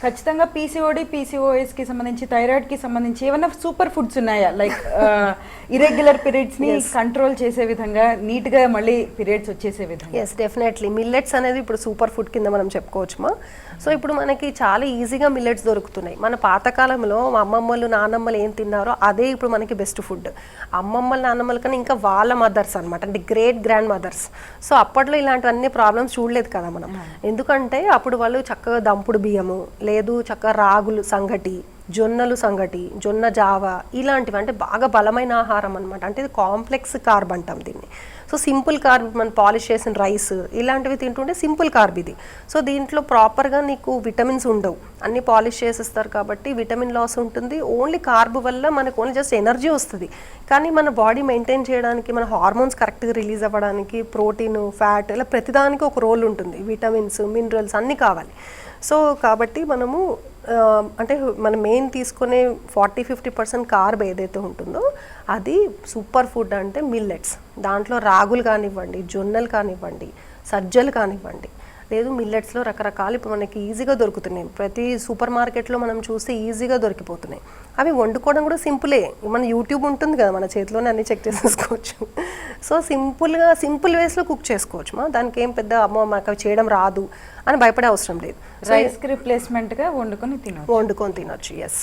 ఖచ్చితంగా పీసీఓడి పీసీఓఎస్కి సంబంధించి థైరాయిడ్కి సంబంధించి ఏమైనా సూపర్ ఫుడ్స్ ఉన్నాయా? లైక్ ఇరెగ్యులర్ పీరియడ్స్ని కంట్రోల్ చేసే విధంగా నీట్గా మళ్ళీ పీరియడ్స్ వచ్చేసే విధంగా. ఎస్ డెఫినెట్లీ మిల్లెట్స్ అనేది ఇప్పుడు సూపర్ ఫుడ్ కింద మనం చెప్పుకోవచ్చుమా? సో ఇప్పుడు మనకి చాలా ఈజీగా మిల్లెట్స్ దొరుకుతున్నాయి. మన పాతకాలంలో మా అమ్మమ్మలు నానమ్మలు ఏం తిన్నారో అదే ఇప్పుడు మనకి బెస్ట్ ఫుడ్ అమ్మమ్మలు నానమ్మల కన్నా ఇంకా వాళ్ళ మదర్స్ అనమాట అంటే గ్రేట్ గ్రాండ్ మదర్స్ సో అప్పట్లో ఇలాంటివన్నీ ప్రాబ్లమ్స్ చూడలేదు కదా మనం. ఎందుకంటే అప్పుడు వాళ్ళు చక్కగా దంపుడు బియ్యము లేదు చక్కగా రాగులు సంగటి జొన్నలు సంగటి జొన్న జావ ఇలాంటివి అంటే బాగా బలమైన ఆహారం అనమాట అంటే ఇది కాంప్లెక్స్ కార్బ్ అంటాం దీన్ని. సో సింపుల్ కార్బ్ మనం పాలిష్ చేసిన రైస్ ఇలాంటివి తింటుంటే సింపుల్ కార్బ్ ఇది. సో దీంట్లో ప్రాపర్గా నీకు విటమిన్స్ ఉండవు. అన్ని పాలిష్ చేసేస్తారు కాబట్టి విటమిన్ లాస్ ఉంటుంది. ఓన్లీ కార్బ్ వల్ల మనకు ఓన్లీ జస్ట్ ఎనర్జీ వస్తుంది. కానీ మన బాడీ మెయింటైన్ చేయడానికి మన హార్మోన్స్ కరెక్ట్గా రిలీజ్ అవ్వడానికి ప్రోటీన్ ఫ్యాట్ ఇలా ప్రతిదానికి ఒక రోల్ ఉంటుంది. విటమిన్స్ మినరల్స్ అన్నీ కావాలి. సో కాబట్టి మనము అంటే మనం మెయిన్ తీసుకునే ఫార్టీ ఫిఫ్టీ పర్సెంట్ కార్బ్ ఏదైతే ఉంటుందో అది సూపర్ ఫుడ్ అంటే మిల్లెట్స్ దాంట్లో రాగులు కానివ్వండి జొన్నలు కానివ్వండి సజ్జలు కానివ్వండి. లేదు మిల్లెట్స్లో రకరకాలు ఇప్పుడు మనకి ఈజీగా దొరుకుతున్నాయి. ప్రతి సూపర్ మార్కెట్లో మనం చూస్తే ఈజీగా దొరికిపోతున్నాయి. అవి వండుకోవడం కూడా సింపులే. మన యూట్యూబ్ ఉంటుంది కదా మన చేతిలోనే అన్ని చెక్ చేసేసుకోవచ్చు. సో సింపుల్గా సింపుల్ వేస్లో కుక్ చేసుకోవచ్చు మా. దానికి ఏం పెద్ద అమ్మో మాకు అవి చేయడం రాదు అని భయపడే అవసరం లేదు. రైస్కి రిప్లేస్మెంట్గా వండుకొని తినవచ్చు వండుకొని తినొచ్చు ఎస్